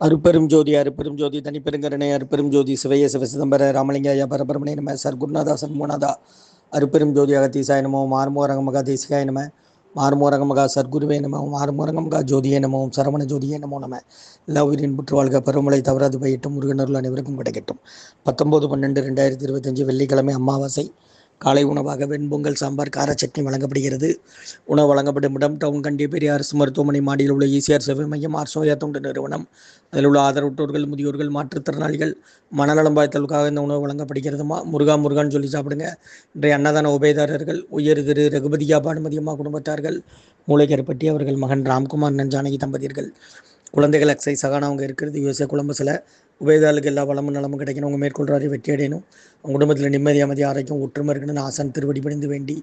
அருப்பெரும் ஜோதி அருப்பெரும் ஜோதி தனிப்பெருங்கருணை அருப்பெரும் ஜோதி சிவைய சிவ சிதம்பர ராமலிங்காய பரபரமணே நம சர் குருநாதா மூனாதா அருப்பெரும் ஜோதி அகத்தீசாய நமோ மார்மோரங்க மகா தேசிகாய நம மார்மோரங்க மகா சர்க்குருவே நம மார்மோரங்க மகா ஜோதியே நமோம் சரவண ஜோதியே நமோ நம. எல்லா உயிரின் புற்று வாழ்க பருவமழை தவறாது பயிட்டும் முருகனருள் அனைவருக்கும் கிடைக்கட்டும் பத்தொம்போது பன்னெண்டு ரெண்டாயிரத்தி இருபத்தஞ்சு வெள்ளிக்கிழமை அமாவாசை. காலை உணவாக வெண்பொங்கல் சாம்பார் கார சட்னி வழங்கப்படுகிறது. உணவு வழங்கப்படும் இடம் டவுன் கண்டி பெரிய அரசு மருத்துவமனை மாடியில் உள்ள ஈசிஆர் சேவை மையம் ஆர்சோயா தொண்டு நிறுவனம். அதில் உள்ள ஆதரவற்றோர்கள் முதியோர்கள் மாற்றுத்திறனாளிகள் மனநலம் பாய்த்தலுக்காக இந்த உணவு வழங்கப்படுகிறதுமா முருகா முருகான்னு சொல்லி சாப்பிடுங்க. இன்றைய அன்னதான உபயதாரர்கள் உயர் திரு ரகுபதியா பானுமதியம்மா குடும்பத்தார்கள் மூளைக்கருப்பட்டி அவர்கள் மகன் ராம்குமார் நஞ்சானகி தம்பதியர்கள். குழந்தைகள் எக்ஸை சகானா அவங்க இருக்கிறது. யுஎஸ்ஏ குழம்புசில் உபயதாளுக்கு எல்லா வளமும் நலமும் கிடைக்கணும். அவங்க மேற்கொள்றாரு வெற்றி அடையணும். அவங்க குடும்பத்தில் நிம்மதி அமைதி ஆரோக்கியம் ஒற்றுமை இருக்கணும்னு ஆசன் திருவடி பணிந்து வேண்டி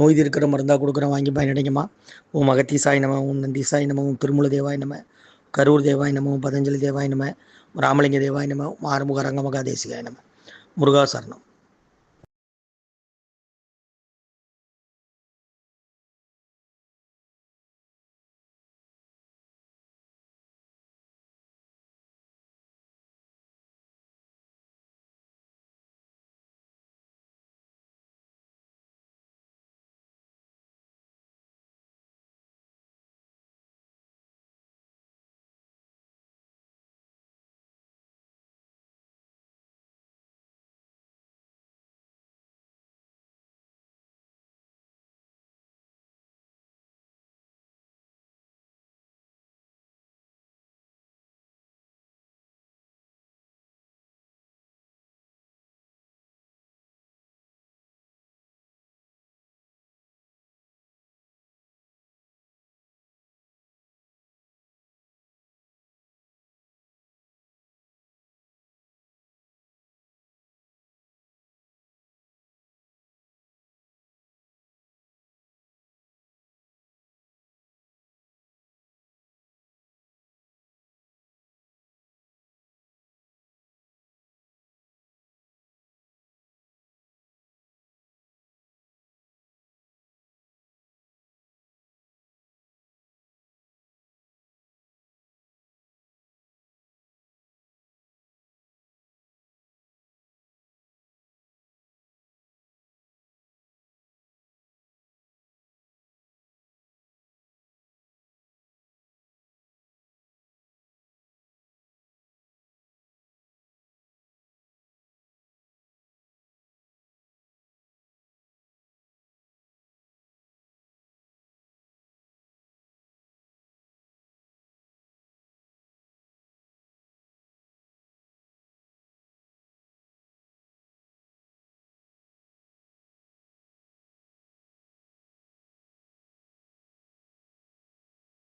நோய் இருக்கிற மருந்தாக கொடுக்குறோம் வாங்கி பயனடைங்கம்மா. உன் மகத்தி சாய் நம நந்தி சாய் நம ஓம் திருமூல தேவாய் நம கரூர் தேவாய் நம பதஞ்சலி தேவாய் நம ராமலிங்க தேவாய் நம மாறுமுக ரங்கமகா தேசிகாய் நம. முருகா சரணம்.